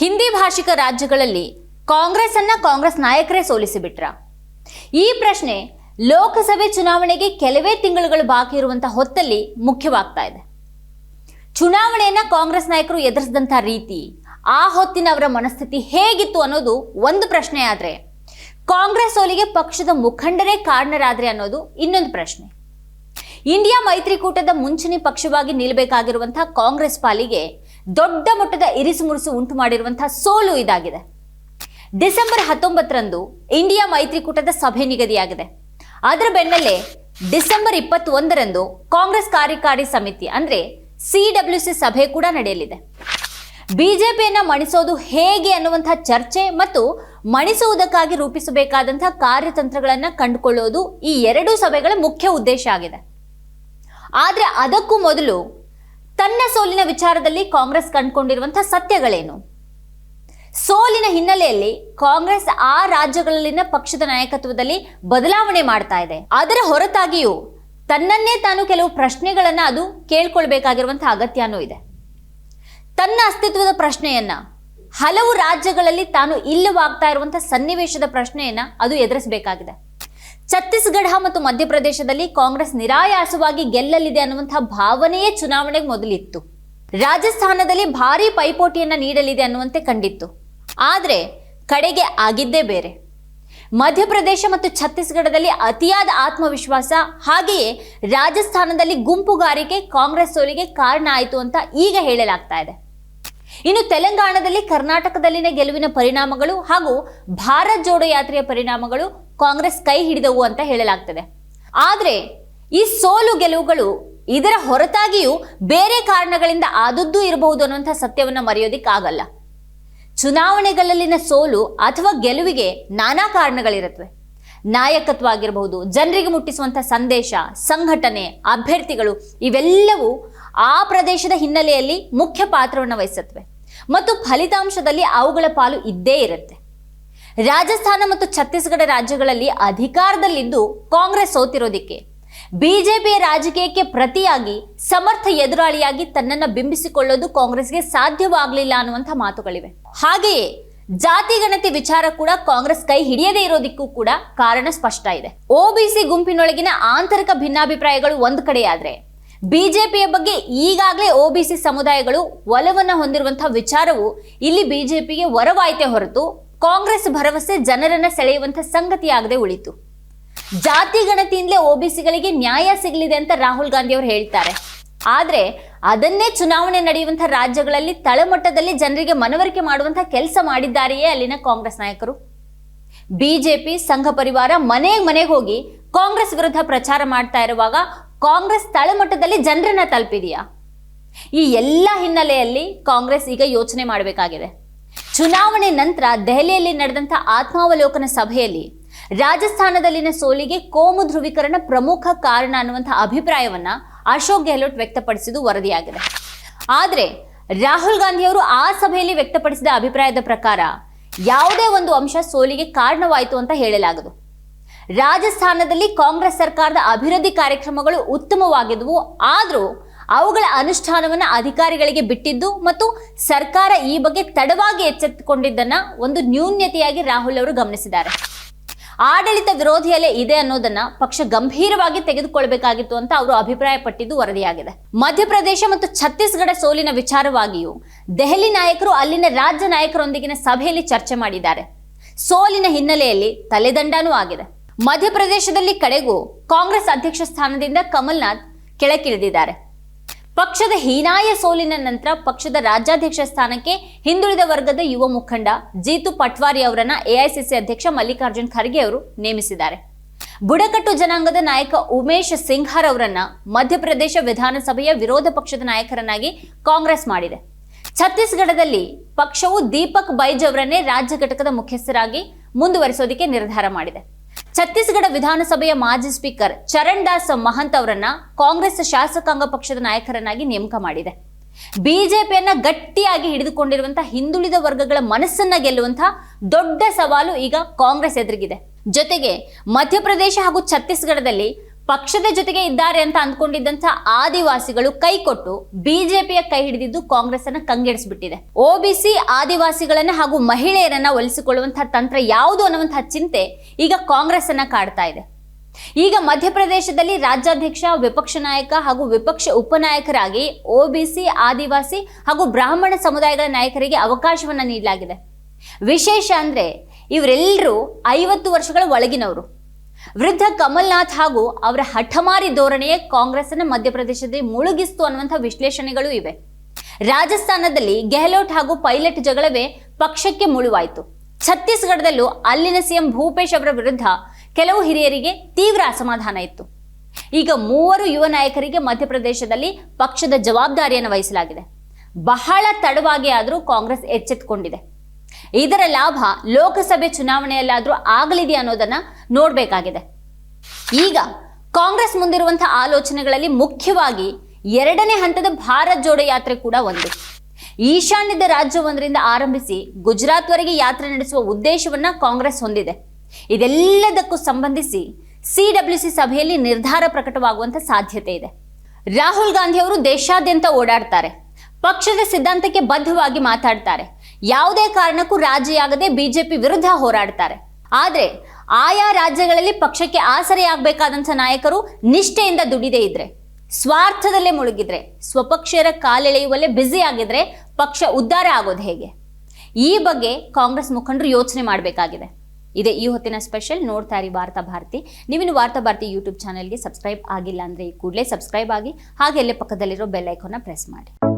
ಹಿಂದಿ ಭಾಷಿಕ ರಾಜ್ಯಗಳಲ್ಲಿ ಕಾಂಗ್ರೆಸ್ ಅನ್ನ ಕಾಂಗ್ರೆಸ್ ನಾಯಕರೇ ಸೋಲಿಸಿಬಿಟ್ರ. ಈ ಪ್ರಶ್ನೆ ಲೋಕಸಭೆ ಚುನಾವಣೆಗೆ ಕೆಲವೇ ತಿಂಗಳುಗಳು ಬಾಕಿ ಇರುವಂತಹ ಹೊತ್ತಲ್ಲಿ ಮುಖ್ಯವಾಗ್ತಾ ಇದೆ. ಚುನಾವಣೆಯನ್ನ ಕಾಂಗ್ರೆಸ್ ನಾಯಕರು ಎದುರಿಸಿದಂತಹ ರೀತಿ ಆ ಹೊತ್ತಿನ ಅವರ ಮನಸ್ಥಿತಿ ಹೇಗಿತ್ತು ಅನ್ನೋದು ಒಂದು ಪ್ರಶ್ನೆ ಆದರೆ, ಕಾಂಗ್ರೆಸ್ ಸೋಲಿಗೆ ಪಕ್ಷದ ಮುಖಂಡರೇ ಕಾರಣರಾದ್ರೆ ಅನ್ನೋದು ಇನ್ನೊಂದು ಪ್ರಶ್ನೆ. ಇಂಡಿಯಾ ಮೈತ್ರಿಕೂಟದ ಮುಂಚೂಣಿ ಪಕ್ಷವಾಗಿ ನಿಲ್ಲಬೇಕಾಗಿರುವಂತಹ ಕಾಂಗ್ರೆಸ್ ಪಾಲಿಗೆ ದೊಡ್ಡ ಮಟ್ಟದ ಇರಿಸು ಮುರುಸು ಉಂಟು ಮಾಡಿರುವಂತಹ ಸೋಲು ಇದಾಗಿದೆ. ಡಿಸೆಂಬರ್ ಹತ್ತೊಂಬತ್ತರಂದು ಇಂಡಿಯಾ ಮೈತ್ರಿಕೂಟದ ಸಭೆ ನಿಗದಿಯಾಗಿದೆ. ಅದರ ಬೆನ್ನಲ್ಲೇ ಡಿಸೆಂಬರ್ ಇಪ್ಪತ್ತೊಂದರಂದು ಕಾಂಗ್ರೆಸ್ ಕಾರ್ಯಕಾರಿ ಸಮಿತಿ, ಅಂದ್ರೆ ಸಿಡಬ್ಲ್ಯೂಸಿ ಸಭೆ ಕೂಡ ನಡೆಯಲಿದೆ. ಬಿಜೆಪಿಯನ್ನ ಮಣಿಸೋದು ಹೇಗೆ ಅನ್ನುವಂತಹ ಚರ್ಚೆ ಮತ್ತು ಮಣಿಸುವುದಕ್ಕಾಗಿ ರೂಪಿಸಬೇಕಾದಂತಹ ಕಾರ್ಯತಂತ್ರಗಳನ್ನ ಕಂಡುಕೊಳ್ಳೋದು ಈ ಎರಡೂ ಸಭೆಗಳ ಮುಖ್ಯ ಉದ್ದೇಶ ಆಗಿದೆ. ಆದರೆ ಅದಕ್ಕೂ ಮೊದಲು ತನ್ನ ಸೋಲಿನ ವಿಚಾರದಲ್ಲಿ ಕಾಂಗ್ರೆಸ್ ಕಂಡುಕೊಂಡಿರುವಂತಹ ಸತ್ಯಗಳೇನು? ಸೋಲಿನ ಹಿನ್ನೆಲೆಯಲ್ಲಿ ಕಾಂಗ್ರೆಸ್ ಆ ರಾಜ್ಯಗಳಲ್ಲಿನ ಪಕ್ಷದ ನಾಯಕತ್ವದಲ್ಲಿ ಬದಲಾವಣೆ ಮಾಡ್ತಾ ಇದೆ. ಅದರ ಹೊರತಾಗಿಯೂ ತನ್ನನ್ನೇ ತಾನು ಕೆಲವು ಪ್ರಶ್ನೆಗಳನ್ನು ಅದು ಕೇಳ್ಕೊಳ್ಬೇಕಾಗಿರುವಂತಹ ಅಗತ್ಯನೂ ಇದೆ. ತನ್ನ ಅಸ್ತಿತ್ವದ ಪ್ರಶ್ನೆಯನ್ನ, ಹಲವು ರಾಜ್ಯಗಳಲ್ಲಿ ತಾನು ಇಲ್ಲವಾಗ್ತಾ ಇರುವಂತಹ ಸನ್ನಿವೇಶದ ಪ್ರಶ್ನೆಯನ್ನ ಅದು ಎದುರಿಸಬೇಕಾಗಿದೆ. ಛತ್ತೀಸ್ಗಢ ಮತ್ತು ಮಧ್ಯಪ್ರದೇಶದಲ್ಲಿ ಕಾಂಗ್ರೆಸ್ ನಿರಾಯಾಸವಾಗಿ ಗೆಲ್ಲಲಿದೆ ಅನ್ನುವಂತಹ ಭಾವನೆಯೇ ಚುನಾವಣೆಗೆ ಮೊದಲಿತ್ತು. ರಾಜಸ್ಥಾನದಲ್ಲಿ ಭಾರಿ ಪೈಪೋಟಿಯನ್ನ ನೀಡಲಿದೆ ಅನ್ನುವಂತೆ ಕಂಡಿತ್ತು. ಆದರೆ ಕಡೆಗೆ ಆಗಿದ್ದೇ ಬೇರೆ. ಮಧ್ಯಪ್ರದೇಶ ಮತ್ತು ಛತ್ತೀಸ್ಗಢದಲ್ಲಿ ಅತಿಯಾದ ಆತ್ಮವಿಶ್ವಾಸ, ಹಾಗೆಯೇ ರಾಜಸ್ಥಾನದಲ್ಲಿ ಗುಂಪುಗಾರಿಕೆ ಕಾಂಗ್ರೆಸ್ ಸೋಲಿಗೆ ಕಾರಣ ಆಯಿತು ಅಂತ ಈಗ ಹೇಳಲಾಗ್ತಾ ಇದೆ. ಇನ್ನು ತೆಲಂಗಾಣದಲ್ಲಿ ಕರ್ನಾಟಕದಲ್ಲಿನ ಗೆಲುವಿನ ಪರಿಣಾಮಗಳು ಹಾಗೂ ಭಾರತ್ ಜೋಡೋ ಯಾತ್ರೆಯ ಪರಿಣಾಮಗಳು ಕಾಂಗ್ರೆಸ್ ಕೈ ಹಿಡಿದವು ಅಂತ ಹೇಳಲಾಗ್ತದೆ. ಆದರೆ ಈ ಸೋಲು ಗೆಲುವುಗಳು ಇದರ ಹೊರತಾಗಿಯೂ ಬೇರೆ ಕಾರಣಗಳಿಂದ ಆದದ್ದು ಇರಬಹುದು ಅನ್ನುವಂಥ ಸತ್ಯವನ್ನು ಮರೆಯೋದಿಕ್ಕಾಗಲ್ಲ. ಚುನಾವಣೆಗಳಲ್ಲಿನ ಸೋಲು ಅಥವಾ ಗೆಲುವಿಗೆ ನಾನಾ ಕಾರಣಗಳಿರುತ್ತವೆ. ನಾಯಕತ್ವ ಆಗಿರಬಹುದು ಜನರಿಗೆ ಮುಟ್ಟಿಸುವಂಥ ಸಂದೇಶ, ಸಂಘಟನೆ, ಅಭ್ಯರ್ಥಿಗಳು ಇವೆಲ್ಲವೂ ಆ ಪ್ರದೇಶದ ಹಿನ್ನೆಲೆಯಲ್ಲಿ ಮುಖ್ಯ ಪಾತ್ರವನ್ನು ವಹಿಸುತ್ತವೆ. ಮತ್ತು ಫಲಿತಾಂಶದಲ್ಲಿ ಅವುಗಳ ಪಾಲು ಇದ್ದೇ ಇರುತ್ತೆ. ರಾಜಸ್ಥಾನ ಮತ್ತು ಛತ್ತೀಸ್ಗಢ ರಾಜ್ಯಗಳಲ್ಲಿ ಅಧಿಕಾರದಲ್ಲಿದ್ದು ಕಾಂಗ್ರೆಸ್ ಸೋತಿರೋದಿಕ್ಕೆ. ಬಿಜೆಪಿಯ ರಾಜಕೀಯಕ್ಕೆ ಪ್ರತಿಯಾಗಿ ಸಮರ್ಥ ಎದುರಾಳಿಯಾಗಿ ತನ್ನನ್ನು ಬಿಂಬಿಸಿಕೊಳ್ಳೋದು ಕಾಂಗ್ರೆಸ್ಗೆ ಸಾಧ್ಯವಾಗಲಿಲ್ಲ ಅನ್ನುವಂಥ ಮಾತುಗಳಿವೆ. ಹಾಗೆಯೇ ಜಾತಿ ಗಣತಿ ವಿಚಾರ ಕೂಡ ಕಾಂಗ್ರೆಸ್ ಕೈ ಹಿಡಿಯದೇ ಇರೋದಿಕ್ಕೂ ಕೂಡ ಕಾರಣ ಸ್ಪಷ್ಟ ಇದೆ. ಒಬಿಸಿ ಗುಂಪಿನೊಳಗಿನ ಆಂತರಿಕ ಭಿನ್ನಾಭಿಪ್ರಾಯಗಳು ಒಂದು ಕಡೆಯಾದರೆ, ಬಿಜೆಪಿಯ ಬಗ್ಗೆ ಈಗಾಗಲೇ ಒಬಿಸಿ ಸಮುದಾಯಗಳು ಒಲವನ್ನ ಹೊಂದಿರುವಂತಹ ವಿಚಾರವು ಇಲ್ಲಿ ಬಿಜೆಪಿಗೆ ವರವಾಯಿತೆ ಹೊರತು ಕಾಂಗ್ರೆಸ್ ಭರವಸೆ ಜನರನ್ನ ಸೆಳೆಯುವಂತ ಸಂಗತಿಯಾಗದೆ ಉಳಿತು. ಜಾತಿ ಗಣತಿಯಿಂದಲೇ ಒಬಿಸಿಗಳಿಗೆ ನ್ಯಾಯ ಸಿಗಲಿದೆ ಅಂತ ರಾಹುಲ್ ಗಾಂಧಿ ಅವರು ಹೇಳ್ತಾರೆ. ಆದ್ರೆ ಅದನ್ನೇ ಚುನಾವಣೆ ನಡೆಯುವಂತಹ ರಾಜ್ಯಗಳಲ್ಲಿ ತಳಮಟ್ಟದಲ್ಲಿ ಜನರಿಗೆ ಮನವರಿಕೆ ಮಾಡುವಂತಹ ಕೆಲಸ ಮಾಡಿದ್ದಾರೆಯೇ ಅಲ್ಲಿನ ಕಾಂಗ್ರೆಸ್ ನಾಯಕರು. ಬಿಜೆಪಿ ಸಂಘ ಪರಿವಾರ ಮನೆ ಮನೆಗೆ ಹೋಗಿ ಕಾಂಗ್ರೆಸ್ ವಿರುದ್ಧ ಪ್ರಚಾರ ಮಾಡ್ತಾ ಇರುವಾಗ ಕಾಂಗ್ರೆಸ್ ತಳಮಟ್ಟದಲ್ಲಿ ಜನರನ್ನ ತಲುಪಿದೆಯಾ? ಈ ಎಲ್ಲ ಹಿನ್ನೆಲೆಯಲ್ಲಿ ಕಾಂಗ್ರೆಸ್ ಈಗ ಯೋಚನೆ ಮಾಡಬೇಕಾಗಿದೆ. ಚುನಾವಣೆ ನಂತರ ದೆಹಲಿಯಲ್ಲಿ ನಡೆದಂಥ ಆತ್ಮಾವಲೋಕನ ಸಭೆಯಲ್ಲಿ ರಾಜಸ್ಥಾನದಲ್ಲಿನ ಸೋಲಿಗೆ ಕೋಮು ಧ್ರುವೀಕರಣ ಪ್ರಮುಖ ಕಾರಣ ಅನ್ನುವಂಥ ಅಭಿಪ್ರಾಯವನ್ನ ಅಶೋಕ್ ಗೆಹ್ಲೋಟ್ ವ್ಯಕ್ತಪಡಿಸಿದ್ದು ವರದಿಯಾಗಿದೆ. ಆದರೆ ರಾಹುಲ್ ಗಾಂಧಿ ಅವರು ಆ ಸಭೆಯಲ್ಲಿ ವ್ಯಕ್ತಪಡಿಸಿದ ಅಭಿಪ್ರಾಯದ ಪ್ರಕಾರ ಯಾವುದೇ ಒಂದು ಅಂಶ ಸೋಲಿಗೆ ಕಾರಣವಾಯಿತು ಅಂತ ಹೇಳಲಾಗದು. ರಾಜಸ್ಥಾನದಲ್ಲಿ ಕಾಂಗ್ರೆಸ್ ಸರ್ಕಾರದ ಅಭಿವೃದ್ಧಿ ಕಾರ್ಯಕ್ರಮಗಳು ಉತ್ತಮವಾಗಿದ್ದವು ಆದರೂ ಅವುಗಳ ಅನುಷ್ಠಾನವನ್ನು ಅಧಿಕಾರಿಗಳಿಗೆ ಬಿಟ್ಟಿದ್ದು ಮತ್ತು ಸರ್ಕಾರ ಈ ಬಗ್ಗೆ ತಡವಾಗಿ ಎಚ್ಚೆತ್ತುಕೊಂಡಿದ್ದನ್ನ ಒಂದು ನ್ಯೂನ್ಯತೆಯಾಗಿ ರಾಹುಲ್ ಅವರು ಗಮನಿಸಿದ್ದಾರೆ. ಆಡಳಿತ ವಿರೋಧಿಯಲ್ಲೇ ಇದೆ ಅನ್ನೋದನ್ನ ಪಕ್ಷ ಗಂಭೀರವಾಗಿ ತೆಗೆದುಕೊಳ್ಳಬೇಕಾಗಿತ್ತು ಅಂತ ಅವರು ಅಭಿಪ್ರಾಯಪಟ್ಟಿದ್ದು ವರದಿಯಾಗಿದೆ. ಮಧ್ಯಪ್ರದೇಶ ಮತ್ತು ಛತ್ತೀಸ್ಗಢ ಸೋಲಿನ ವಿಚಾರವಾಗಿಯೂ ದೆಹಲಿ ನಾಯಕರು ಅಲ್ಲಿನ ರಾಜ್ಯ ನಾಯಕರೊಂದಿಗಿನ ಸಭೆಯಲ್ಲಿ ಚರ್ಚೆ ಮಾಡಿದ್ದಾರೆ. ಸೋಲಿನ ಹಿನ್ನೆಲೆಯಲ್ಲಿ ತಲೆದಂಡನೂ ಆಗಿದೆ. ಮಧ್ಯಪ್ರದೇಶದಲ್ಲಿ ಕಡೆಗೂ ಕಾಂಗ್ರೆಸ್ ಅಧ್ಯಕ್ಷ ಸ್ಥಾನದಿಂದ ಕಮಲ್ನಾಥ್ ಕೆಳಗಿಳಿದಿದ್ದಾರೆ ಪಕ್ಷದ ಹೀನಾಯ ಸೋಲಿನ ನಂತರ ಪಕ್ಷದ ರಾಜ್ಯಾಧ್ಯಕ್ಷ ಸ್ಥಾನಕ್ಕೆ ಹಿಂದುಳಿದ ವರ್ಗದ ಯುವ ಮುಖಂಡ ಜೀತು ಪಟ್ವಾರಿ ಅವರನ್ನ ಎಐಸಿಸಿ ಅಧ್ಯಕ್ಷ ಮಲ್ಲಿಕಾರ್ಜುನ್ ಖರ್ಗೆ ಅವರು ನೇಮಿಸಿದ್ದಾರೆ. ಬುಡಕಟ್ಟು ಜನಾಂಗದ ನಾಯಕ ಉಮೇಶ್ ಸಿಂಘಾರ್ ಅವರನ್ನ ಮಧ್ಯಪ್ರದೇಶ ವಿಧಾನಸಭೆಯ ವಿರೋಧ ಪಕ್ಷದ ನಾಯಕರನ್ನಾಗಿ ಕಾಂಗ್ರೆಸ್ ಮಾಡಿದೆ. ಛತ್ತೀಸ್ಗಢದಲ್ಲಿ ಪಕ್ಷವು ದೀಪಕ್ ಬೈಜ್ ಅವರನ್ನೇ ರಾಜ್ಯ ಘಟಕದ ಮುಖ್ಯಸ್ಥರಾಗಿ ಮುಂದುವರಿಸೋದಕ್ಕೆ ನಿರ್ಧಾರ ಮಾಡಿದೆ. ಛತ್ತೀಸ್ಗಢ ವಿಧಾನಸಭೆಯ ಮಾಜಿ ಸ್ಪೀಕರ್ ಚರಣ್ ದಾಸ್ ಮಹಂತ್ ಅವರನ್ನ ಕಾಂಗ್ರೆಸ್ ಶಾಸಕಾಂಗ ಪಕ್ಷದ ನಾಯಕರನ್ನಾಗಿ ನೇಮಕ ಮಾಡಿದೆ. ಬಿಜೆಪಿಯನ್ನ ಗಟ್ಟಿಯಾಗಿ ಹಿಡಿದುಕೊಂಡಿರುವಂತಹ ಹಿಂದುಳಿದ ವರ್ಗಗಳ ಮನಸ್ಸನ್ನ ಗೆಲ್ಲುವಂತಹ ದೊಡ್ಡ ಸವಾಲು ಈಗ ಕಾಂಗ್ರೆಸ್ ಎದುರಿಗಿದೆ. ಜೊತೆಗೆ ಮಧ್ಯಪ್ರದೇಶ ಹಾಗೂ ಛತ್ತೀಸ್ಗಢದಲ್ಲಿ ಪಕ್ಷದ ಜೊತೆಗೆ ಇದ್ದಾರೆ ಅಂತ ಅಂದ್ಕೊಂಡಿದ್ದಂತ ಆದಿವಾಸಿಗಳು ಕೈಕೊಟ್ಟು ಬಿಜೆಪಿಯ ಕೈ ಹಿಡಿದಿದ್ದು ಕಾಂಗ್ರೆಸ್ ಅನ್ನ ಕಂಗೆಡಿಸ್ಬಿಟ್ಟಿದೆ ಒಬಿಸಿ ಆದಿವಾಸಿಗಳನ್ನ ಹಾಗೂ ಮಹಿಳೆಯರನ್ನ ಒಲಿಸಿಕೊಳ್ಳುವಂತಹ ತಂತ್ರ ಯಾವುದು ಅನ್ನುವಂತಹ ಚಿಂತೆ ಈಗ ಕಾಂಗ್ರೆಸ್ ಅನ್ನ ಕಾಡ್ತಾ ಇದೆ. ಈಗ ಮಧ್ಯಪ್ರದೇಶದಲ್ಲಿ ರಾಜ್ಯಾಧ್ಯಕ್ಷ, ವಿಪಕ್ಷ ನಾಯಕ ಹಾಗೂ ವಿಪಕ್ಷ ಉಪನಾಯಕರಾಗಿ ಒಬಿಸಿ ಆದಿವಾಸಿ ಹಾಗೂ ಬ್ರಾಹ್ಮಣ ಸಮುದಾಯಗಳ ನಾಯಕರಿಗೆ ಅವಕಾಶವನ್ನ ನೀಡಲಾಗಿದೆ. ವಿಶೇಷ ಅಂದ್ರೆ ಇವರೆಲ್ಲರೂ ಐವತ್ತು ವರ್ಷಗಳ ಒಳಗಿನವರು. ವೃದ್ಧ ಕಮಲ್ನಾಥ್ ಹಾಗೂ ಅವರ ಹಠಮಾರಿ ಧೋರಣೆಯೇ ಕಾಂಗ್ರೆಸ್ ಅನ್ನು ಮಧ್ಯಪ್ರದೇಶದಲ್ಲಿ ಮುಳುಗಿಸ್ತು ಅನ್ನುವಂಥ ವಿಶ್ಲೇಷಣೆಗಳು ಇವೆ. ರಾಜಸ್ಥಾನದಲ್ಲಿ ಗೆಹ್ಲೋಟ್ ಹಾಗೂ ಪೈಲಟ್ ಜಗಳವೇ ಪಕ್ಷಕ್ಕೆ ಮುಳುವಾಯಿತು. ಛತ್ತೀಸ್ಗಢದಲ್ಲೂ ಅಲ್ಲಿನ ಸಿಎಂ ಭೂಪೇಶ್ ಅವರ ವಿರುದ್ಧ ಕೆಲವು ಹಿರಿಯರಿಗೆ ತೀವ್ರ ಅಸಮಾಧಾನ ಇತ್ತು. ಈಗ ಮೂವರು ಯುವ ನಾಯಕರಿಗೆ ಮಧ್ಯಪ್ರದೇಶದಲ್ಲಿ ಪಕ್ಷದ ಜವಾಬ್ದಾರಿಯನ್ನು ವಹಿಸಲಾಗಿದೆ. ಬಹಳ ತಡವಾಗಿ ಆದರೂ ಕಾಂಗ್ರೆಸ್ ಎಚ್ಚೆತ್ತುಕೊಂಡಿದೆ ಇದರ ಲಾಭ ಲೋಕಸಭೆ ಚುನಾವಣೆಯಲ್ಲಾದರೂ ಆಗಲಿದೆ ಅನ್ನೋದನ್ನ ನೋಡಬೇಕಾಗಿದೆ. ಈಗ ಕಾಂಗ್ರೆಸ್ ಮುಂದಿರುವಂತಹ ಆಲೋಚನೆಗಳಲ್ಲಿ ಮುಖ್ಯವಾಗಿ ಎರಡನೇ ಹಂತದ ಭಾರತ್ ಜೋಡೋ ಯಾತ್ರೆ ಕೂಡ ಒಂದು. ಈಶಾನ್ಯದ ರಾಜ್ಯವೊಂದರಿಂದ ಆರಂಭಿಸಿ ಗುಜರಾತ್ವರೆಗೆ ಯಾತ್ರೆ ನಡೆಸುವ ಉದ್ದೇಶವನ್ನ ಕಾಂಗ್ರೆಸ್ ಹೊಂದಿದೆ. ಇದೆಲ್ಲದಕ್ಕೂ ಸಂಬಂಧಿಸಿ ಸಿ ಡಬ್ಲ್ಯೂ ಸಿ ಸಭೆಯಲ್ಲಿ ನಿರ್ಧಾರ ಪ್ರಕಟವಾಗುವಂತ ಸಾಧ್ಯತೆ ಇದೆ. ರಾಹುಲ್ ಗಾಂಧಿ ಅವರು ದೇಶಾದ್ಯಂತ ಓಡಾಡ್ತಾರೆ. ಪಕ್ಷದ ಸಿದ್ಧಾಂತಕ್ಕೆ ಬದ್ಧವಾಗಿ ಮಾತಾಡ್ತಾರೆ. ಯಾವುದೇ ಕಾರಣಕ್ಕೂ ರಾಜಿಯಾಗದೆ ಬಿಜೆಪಿ ವಿರುದ್ಧ ಹೋರಾಡ್ತಾರೆ. ಆದ್ರೆ ಆಯಾ ರಾಜ್ಯಗಳಲ್ಲಿ ಪಕ್ಷಕ್ಕೆ ಆಸರೆಯಾಗಬೇಕಾದಂಥ ನಾಯಕರು ನಿಷ್ಠೆಯಿಂದ ದುಡಿದೇ ಇದ್ರೆ, ಸ್ವಾರ್ಥದಲ್ಲೇ ಮುಳುಗಿದ್ರೆ ಸ್ವಪಕ್ಷೀಯರ ಕಾಲೆಳೆಯುವಲ್ಲೇ ಬ್ಯುಸಿ ಆಗಿದ್ರೆ ಪಕ್ಷ ಉದ್ಧಾರ ಆಗೋದು ಹೇಗೆ? ಈ ಬಗ್ಗೆ ಕಾಂಗ್ರೆಸ್ ಮುಖಂಡರು ಯೋಚನೆ ಮಾಡಬೇಕಾಗಿದೆ. ಇದೆ ಈ ಹೊತ್ತಿನ ಸ್ಪೆಷಲ್ ನೋಡ್ತಾ ಇರಿ ವಾರ್ತಾ ಭಾರತಿ. ನೀವಿನ್ನು ವಾರ್ತಾ ಭಾರತಿ ಯೂಟ್ಯೂಬ್ ಚಾನೆಲ್ಗೆ ಸಬ್ಸ್ಕ್ರೈಬ್ ಆಗಿಲ್ಲ ಅಂದರೆ ಈ ಕೂಡಲೇ ಸಬ್ಸ್ಕ್ರೈಬ್ ಆಗಿ ಹಾಗೆ ಅಲ್ಲೇ ಪಕ್ಕದಲ್ಲಿರೋ ಬೆಲ್ ಐಕಾನ್ನ ಪ್ರೆಸ್ ಮಾಡಿ.